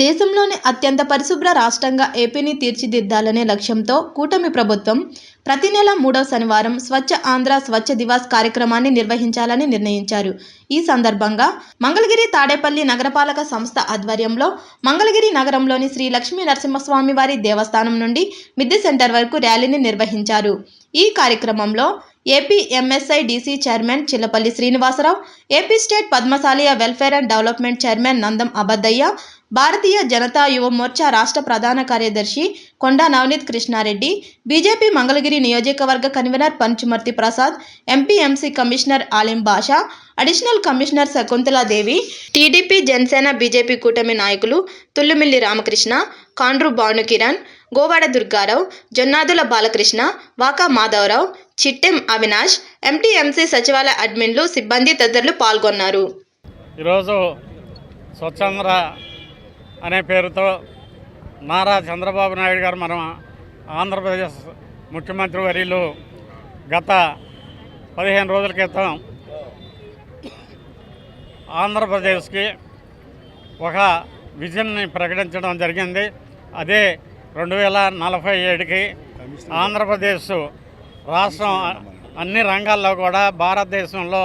దేశంలోనే అత్యంత పరిశుభ్ర రాష్ట్రంగా ఏపీని తీర్చిదిద్దాలనే లక్ష్యంతో కూటమి ప్రభుత్వం ప్రతి నెల మూడవ శనివారం స్వచ్ఛ ఆంధ్ర స్వచ్ఛ దివాస్ కార్యక్రమాన్ని నిర్వహించాలని నిర్ణయించారు. ఈ సందర్భంగా మంగళగిరి తాడేపల్లి నగరపాలక సంస్థ ఆధ్వర్యంలో మంగళగిరి నగరంలోని శ్రీ లక్ష్మీ నరసింహస్వామి వారి దేవస్థానం నుండి మిద్దె సెంటర్ వరకు ర్యాలీని నిర్వహించారు. ఈ కార్యక్రమంలో AP MSI DC chairman Chillapalli Srinivasarao AP state పద్మశాలియ welfare and development chairman Nandam Abaddaiah Bharatiya Janata Yuva Morcha రాష్ట్ర ప్రధాన కార్యదర్శి కొండా నవనీత్ కృష్ణారెడ్డి బీజేపీ మంగళగిరి నియోజకవర్గ convener Panchumarthi Prasad MPMC commissioner Alim Basha additional commissioner Shakuntaladevi TDP Janasena BJP కూటమి నాయకులు Tullumilli Ramakrishna Kandru Bhanukiran Govada Durgarao Jonnadula Balakrishna Vaka Madhavarao Chittem Avinash MTMC సచివాలయ అడ్మిన్లు సిబ్బంది తదితరులు పాల్గొన్నారు. ఈరోజు స్వచ్ఛంద్ర అనే పేరుతో నారా చంద్రబాబు నాయుడు గారు మన ఆంధ్రప్రదేశ్ ముఖ్యమంత్రి వర్యులు గత పదిహేను రోజుల క్రితం ఆంధ్రప్రదేశ్కి ఒక విజన్ని ప్రకటించడం జరిగింది. అదే రెండు వేల నలభై ఏడుకి ఆంధ్రప్రదేశ్ రాష్ట్రం అన్ని రంగాల్లో కూడా భారతదేశంలో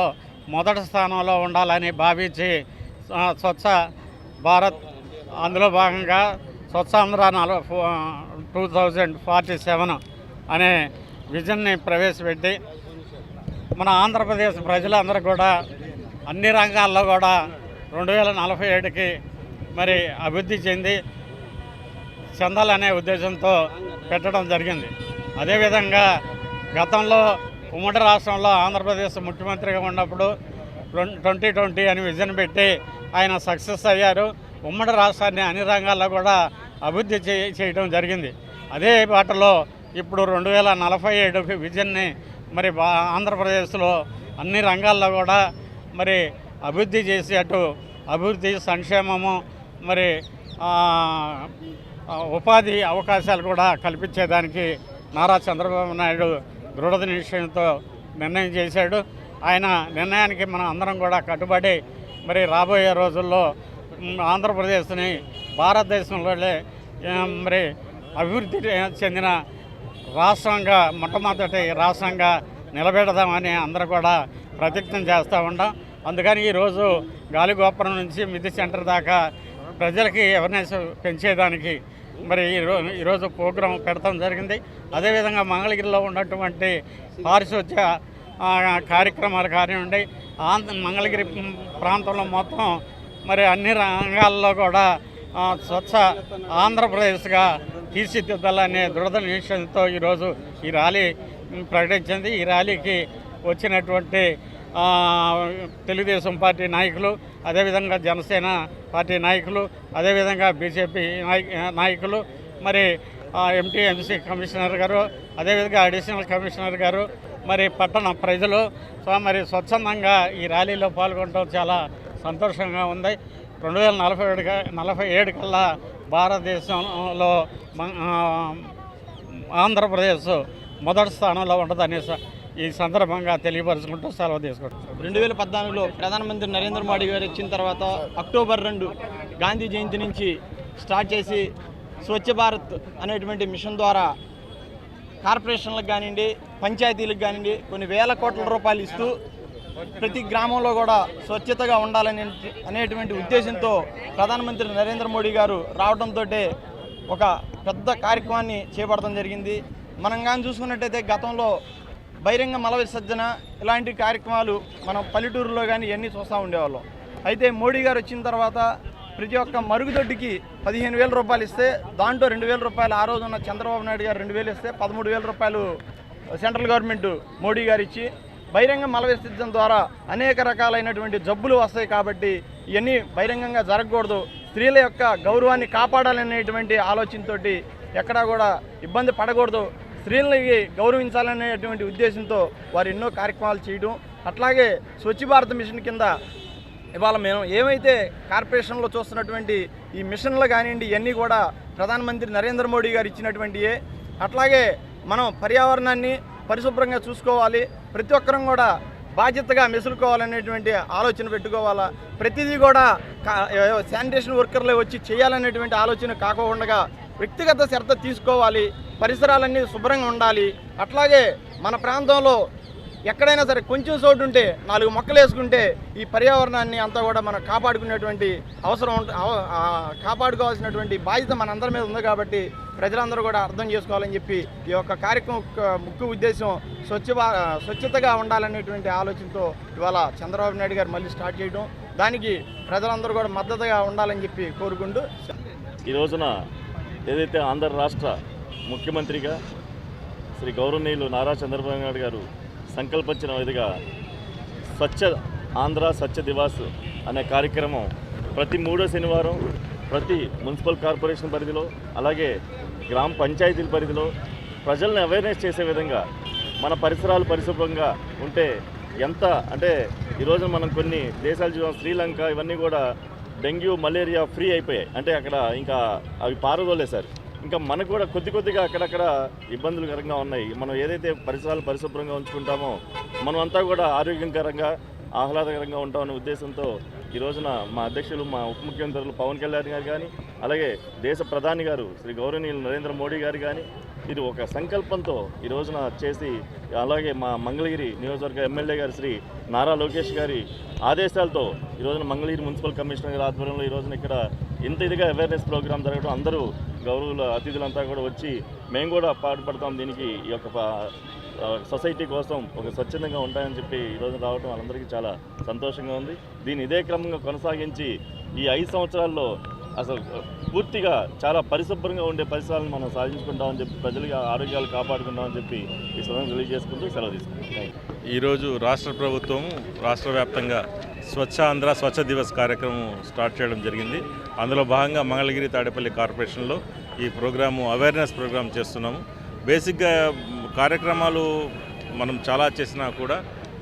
మొదటి స్థానంలో ఉండాలని భావించి స్వచ్ఛ భారత్ అందులో భాగంగా స్వచ్ఛాంధ్ర నలభై టూ థౌజండ్ ఫార్టీ సెవెన్ అనే విజన్ని ప్రవేశపెట్టి మన ఆంధ్రప్రదేశ్ ప్రజలందరూ కూడా అన్ని రంగాల్లో కూడా రెండు వేల నలభై ఏడుకి మరి అభివృద్ధి చెంది చెందాలనే ఉద్దేశంతో పెట్టడం జరిగింది. అదేవిధంగా గతంలో ఉమ్మడి రాష్ట్రంలో ఆంధ్రప్రదేశ్ ముఖ్యమంత్రిగా ఉన్నప్పుడు ట్వంటీ ట్వంటీ అని విజన్ పెట్టి ఆయన సక్సెస్ అయ్యారు. ఉమ్మడి రాష్ట్రాన్ని అన్ని రంగాల్లో కూడా అభివృద్ధి చే చేయడం జరిగింది. అదే బాటలో ఇప్పుడు రెండు వేల నలభై ఏడు విజన్ని మరి బా ఆంధ్రప్రదేశ్లో అన్ని రంగాల్లో కూడా మరి అభివృద్ధి చేసి అటు అభివృద్ధి సంక్షేమము మరి ఉపాధి అవకాశాలు కూడా కల్పించేదానికి నారా చంద్రబాబు నాయుడు దృఢ నిశ్చయంతో నిర్ణయం చేశాడు. ఆయన నిర్ణయానికి మనం అందరం కూడా కట్టుబడి మరి రాబోయే రోజుల్లో ఆంధ్రప్రదేశ్ని భారతదేశంలోనే మరి అభివృద్ధి చెందిన రాష్ట్రంగా మొట్టమొదటి రాష్ట్రంగా నిలబెడదామని అందరూ కూడా ప్రతిజ్ఞ చేస్తూ ఉంటాం అందుకని ఈరోజు గాలిగోపురం నుంచి మిద్ది సెంటర్ దాకా ప్రజలకి అవేర్నెస్ పెంచేదానికి మరి ఈరోజు ఈరోజు ప్రోగ్రాం పెడతాం జరిగింది. అదేవిధంగా మంగళగిరిలో ఉన్నటువంటి పారిశుద్ధ్య కార్యక్రమాలు కానివ్వండి ఆంధ్ర మంగళగిరి ప్రాంతంలో మొత్తం మరి అన్ని రంగాల్లో కూడా స్వచ్ఛ ఆంధ్రప్రదేశ్గా తీర్చిదిద్దాలనే దృఢ నిశ్చయంతో ఈరోజు ఈ ర్యాలీ ప్రకటించింది. ఈ ర్యాలీకి వచ్చినటువంటి తెలుగుదేశం పార్టీ నాయకులు అదేవిధంగా జనసేన పార్టీ నాయకులు అదేవిధంగా బీజేపీ నాయకులు మరి ఎంటీ ఎంసీ కమిషనర్ గారు అదేవిధంగా అడిషనల్ కమిషనర్ గారు మరి పట్టణ ప్రజలు సో మరి స్వచ్ఛందంగా ఈ ర్యాలీలో పాల్గొనడం చాలా సంతోషంగా ఉంది. రెండు వేల నలభై ఏడు నలభై ఏడు కల్లా భారతదేశంలో ఆంధ్రప్రదేశ్ మొదటి స్థానంలో ఉంటుందనేసి ఈ సందర్భంగా తెలియపరుచుకుంటూ సెలవు తీసుకుంటాం రెండు వేల పద్నాలుగులో ప్రధానమంత్రి నరేంద్ర మోడీ గారు వచ్చిన తర్వాత అక్టోబర్ రెండు గాంధీ జయంతి నుంచి స్టార్ట్ చేసి స్వచ్ఛ భారత్ అనేటువంటి మిషన్ ద్వారా కార్పొరేషన్లకు కానివ్వండి పంచాయతీలకు కానివ్వండి కొన్ని వేల కోట్ల రూపాయలు ఇస్తూ ప్రతి గ్రామంలో కూడా స్వచ్ఛతగా ఉండాలని అనేటువంటి ఉద్దేశంతో ప్రధానమంత్రి నరేంద్ర మోడీ గారు రావడంతో ఒక పెద్ద కార్యక్రమాన్ని చేపడటం జరిగింది. మనం కానీ చూసుకున్నట్టయితే గతంలో బహిరంగ మల విసర్జన ఇలాంటి కార్యక్రమాలు మనం పల్లెటూరులో కానీ ఇవన్నీ చూస్తూ ఉండేవాళ్ళం. అయితే మోడీ గారు వచ్చిన తర్వాత ప్రతి ఒక్క మరుగుదొడ్డికి పదిహేను వేల రూపాయలు ఇస్తే దాంట్లో రెండు వేల రూపాయలు ఆ రోజున చంద్రబాబు నాయుడు గారు రెండు వేలు ఇస్తే పదమూడు వేల రూపాయలు సెంట్రల్ గవర్నమెంట్ మోడీ గారు ఇచ్చి బహిరంగ మల విసర్జన ద్వారా అనేక రకాలైనటువంటి జబ్బులు వస్తాయి కాబట్టి ఇవన్నీ బహిరంగంగా జరగకూడదు. స్త్రీల యొక్క గౌరవాన్ని కాపాడాలనేటువంటి ఆలోచనతోటి ఎక్కడా కూడా ఇబ్బంది పడకూడదు. స్త్రీలకి గౌరవించాలనేటువంటి ఉద్దేశంతో వారు ఎన్నో కార్యక్రమాలు చేయడం. అట్లాగే స్వచ్ఛ భారత్ మిషన్ కింద ఇవాళ మేము ఏమైతే కార్పొరేషన్లో చూస్తున్నటువంటి ఈ మిషన్లు కానివ్వండి ఇవన్నీ కూడా ప్రధానమంత్రి నరేంద్ర మోడీ గారు ఇచ్చినటువంటియే. అట్లాగే మనం పర్యావరణాన్ని పరిశుభ్రంగా చూసుకోవాలి. ప్రతి ఒక్కరం కూడా బాధ్యతగా మెసులుకోవాలనేటువంటి ఆలోచన పెట్టుకోవాలా. ప్రతిదీ కూడా శానిటేషన్ వర్కర్లే వచ్చి చేయాలనేటువంటి ఆలోచన కాకుండా వ్యక్తిగత శ్రద్ధ తీసుకోవాలి. పరిసరాలన్నీ శుభ్రంగా ఉండాలి. అట్లాగే మన ప్రాంతంలో ఎక్కడైనా సరే కొంచెం చోటు ఉంటే నాలుగు మొక్కలు వేసుకుంటే ఈ పర్యావరణాన్ని అంతా కూడా మనం కాపాడుకునేటువంటి అవసరం కాపాడుకోవాల్సినటువంటి బాధ్యత మనందరి మీద ఉంది కాబట్టి ప్రజలందరూ కూడా అర్థం చేసుకోవాలని చెప్పి ఈ యొక్క కార్యక్రమం ముఖ్య ఉద్దేశం స్వచ్ఛ స్వచ్ఛతగా ఉండాలనేటువంటి ఆలోచనతో ఇవాళ చంద్రబాబు నాయుడు గారు మళ్ళీ స్టార్ట్ చేయడం. దానికి ప్రజలందరూ కూడా మద్దతుగా ఉండాలని చెప్పి కోరుకుంటూ ఈ రోజున ఏదైతే ఆంధ్ర రాష్ట్ర ముఖ్యమంత్రిగా శ్రీ గౌరవనీయులు నారా చంద్రబాబు నాయుడు గారు సంకల్పించిన విధంగా స్వచ్ఛ ఆంధ్ర స్వచ్ఛ దివాస్ అనే కార్యక్రమం ప్రతి మూడో శనివారం ప్రతి మున్సిపల్ కార్పొరేషన్ పరిధిలో అలాగే గ్రామ పంచాయతీల పరిధిలో ప్రజల్ని అవేర్నెస్ చేసే విధంగా మన పరిసరాలు పరిశుభ్రంగా ఉంటే ఎంత అంటే ఈరోజు మనం కొన్ని దేశాలు చూసాం శ్రీలంక ఇవన్నీ కూడా డెంగ్యూ మలేరియా ఫ్రీ అయిపోయాయి. అంటే అక్కడ ఇంకా అవి పారదోలేశారు ఇంకా మనకు కూడా కొద్ది కొద్దిగా అక్కడక్కడ ఇబ్బందులకరంగా ఉన్నాయి. మనం ఏదైతే పరిసరాలు పరిశుభ్రంగా ఉంచుకుంటామో మనం అంతా కూడా ఆరోగ్యకరంగా ఆహ్లాదకరంగా ఉంటామనే ఉద్దేశంతో ఈ రోజున మా అధ్యక్షులు మా ఉప ముఖ్యమంత్రులు పవన్ కళ్యాణ్ గారు కానీ అలాగే దేశ ప్రధాని గారు శ్రీ గౌరవనీయులు నరేంద్ర మోడీ గారు కానీ ఇది ఒక సంకల్పంతో ఈ రోజున చేసి అలాగే మా మంగళగిరి నియోజకవర్గ ఎమ్మెల్యే గారు శ్రీ నారా లోకేష్ గారి ఆదేశాలతో ఈ రోజున మంగళగిరి మున్సిపల్ కమిషనర్ గారి ఆధ్వర్యంలో ఈ రోజున ఇక్కడ ఇంత ఇదిగా అవేర్నెస్ ప్రోగ్రాం జరగడం అందరూ గౌరవుల అతిథులంతా కూడా వచ్చి మేము కూడా పాటుపడతాం దీనికి. ఈ యొక్క సొసైటీ కోసం ఒక స్వచ్ఛందంగా ఉంటాయని చెప్పి ఈరోజు రావడం వాళ్ళందరికీ చాలా సంతోషంగా ఉంది. దీన్ని ఇదే క్రమంగా కొనసాగించి ఈ ఐదు సంవత్సరాల్లో అసలు పూర్తిగా చాలా పరిశుభ్రంగా ఉండే పరిసరాలను మనం సాధించుకుంటామని చెప్పి ప్రజలకి ఆరోగ్యాలు కాపాడుకుంటామని చెప్పి ఈ సమయం తెలియజేసుకుంటూ సెలవు తీసుకుంటాం ఈరోజు రాష్ట్ర ప్రభుత్వం రాష్ట్ర వ్యాప్తంగా స్వచ్ఛ ఆంధ్ర స్వచ్ఛ దివస్ కార్యక్రమం స్టార్ట్ చేయడం జరిగింది. అందులో భాగంగా మంగళగిరి తాడేపల్లి కార్పొరేషన్లో ఈ ప్రోగ్రాము అవేర్నెస్ ప్రోగ్రామ్ చేస్తున్నాము. బేసిక్గా కార్యక్రమాలు మనం చాలా చేసినా కూడా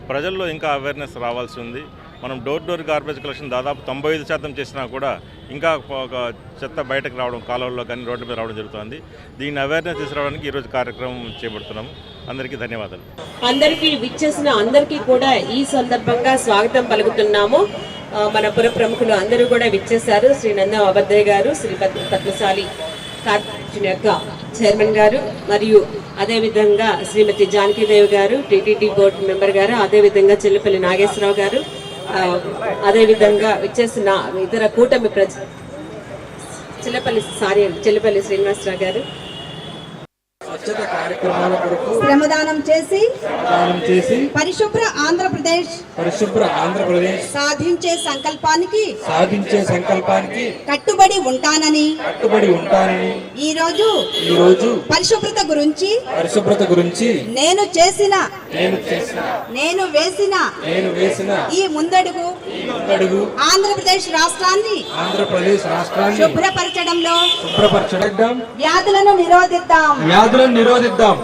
ప్రజల్లో ఇంకా అవేర్నెస్ రావాల్సి ఉంది. మనం డోర్ డోర్ గార్బేజ్ కలెక్షన్ దాదాపు తొంభై ఐదు శాతం చేసినా కూడా ఇంకా ఒక చెత్త బయటకు రావడం కాలువల్లో కానీ రోడ్ల మీద రావడం జరుగుతుంది. దీన్ని అవేర్నెస్ తీసుకురావడానికి ఈరోజు కార్యక్రమం చేపడుతున్నాము అందరికీ ధన్యవాదాలు. అందరికీ విచ్చేసిన అందరికీ కూడా ఈ సందర్భంగా స్వాగతం పలుకుతున్నాము. మన పుర ప్రముఖులు అందరూ కూడా విచ్చేశారు. శ్రీ నంద అబద్దయ్య గారు శ్రీ పద్మ- పద్మశాలి కార్పొరేషన్ యొక్క చైర్మన్ గారు మరియు అదేవిధంగా శ్రీమతి జానకీదేవి గారు టీటీడీ బోర్డు మెంబర్ గారు అదేవిధంగా చెల్లిపల్లి నాగేశ్వరరావు గారు అదేవిధంగా విచ్చేసిన ఇతర కూటమి ప్రజ చిల్లపల్లి సారీ చెల్లిపల్లి శ్రీనివాసరావు గారు. శ్రమదానం చేసి చేసి పరిశుభ్ర ఆంధ్రప్రదేశ్ పరిశుభ్ర ఆంధ్రప్రదేశ్ సాధించే సంకల్పానికి సాధించే సంకల్పానికి కట్టుబడి ఉంటానని కట్టుబడి ఉంటానని ఈ రోజు ఈ రోజు పరిశుభ్రత గురించి పరిశుభ్రత గురించి నేను చేసిన నేను చేసిన నేను వేసిన నేను వేసిన ఈ ముందడుగు అడుగు ఆంధ్రప్రదేశ్ రాష్ట్రాన్ని ఆంధ్రప్రదేశ్ రాష్ట్రాన్ని శుభ్రపరచడంలో శుభ్రపరచడం వ్యాధులను నిరోధిద్దాం. వ్యాధులను నిరోధిద్దాం.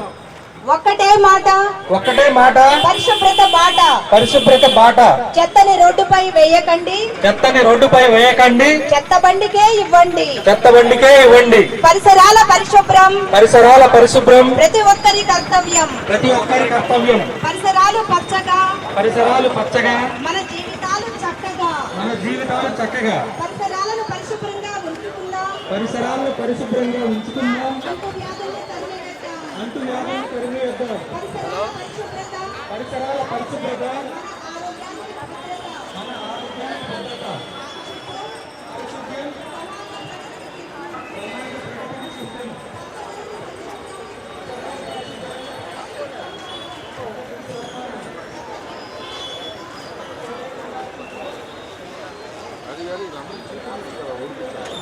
ఒక్కటే మాట. ఒక్కటే మాట. పరిశుభ్రత బాట. పరిశుభ్రత బాట. చెత్తని రోడ్డుపై వేయకండి. చెత్తని రోడ్డుపై వేయకండి. చెత్త బండికే ఇవ్వండి. చెత్త బండికే ఇవ్వండి. పరిసరాల పరిశుభ్రం. పరిసరాల పరిశుభ్రం. ప్రతి ఒక్కరి కర్తవ్యం. ప్రతి ఒక్కరి కర్తవ్యం. పరిసరాలు పచ్చగా. పరిసరాలు పచ్చగా. మన జీవితాలు చక్కగా. మన జీవితాలు చక్కగా. పరిసరాలను పరిశుభ్రంగా ఉంచుకుందాం. పరిసరాలను పరిశుభ్రంగా ఉంచుకుందాం. అంటూ వ్యాధుల్ని తరిమివేద్దాం. అంటూ వ్యాధులను తరిమివేద్దాం పరిసరాల పరిశుభ్రత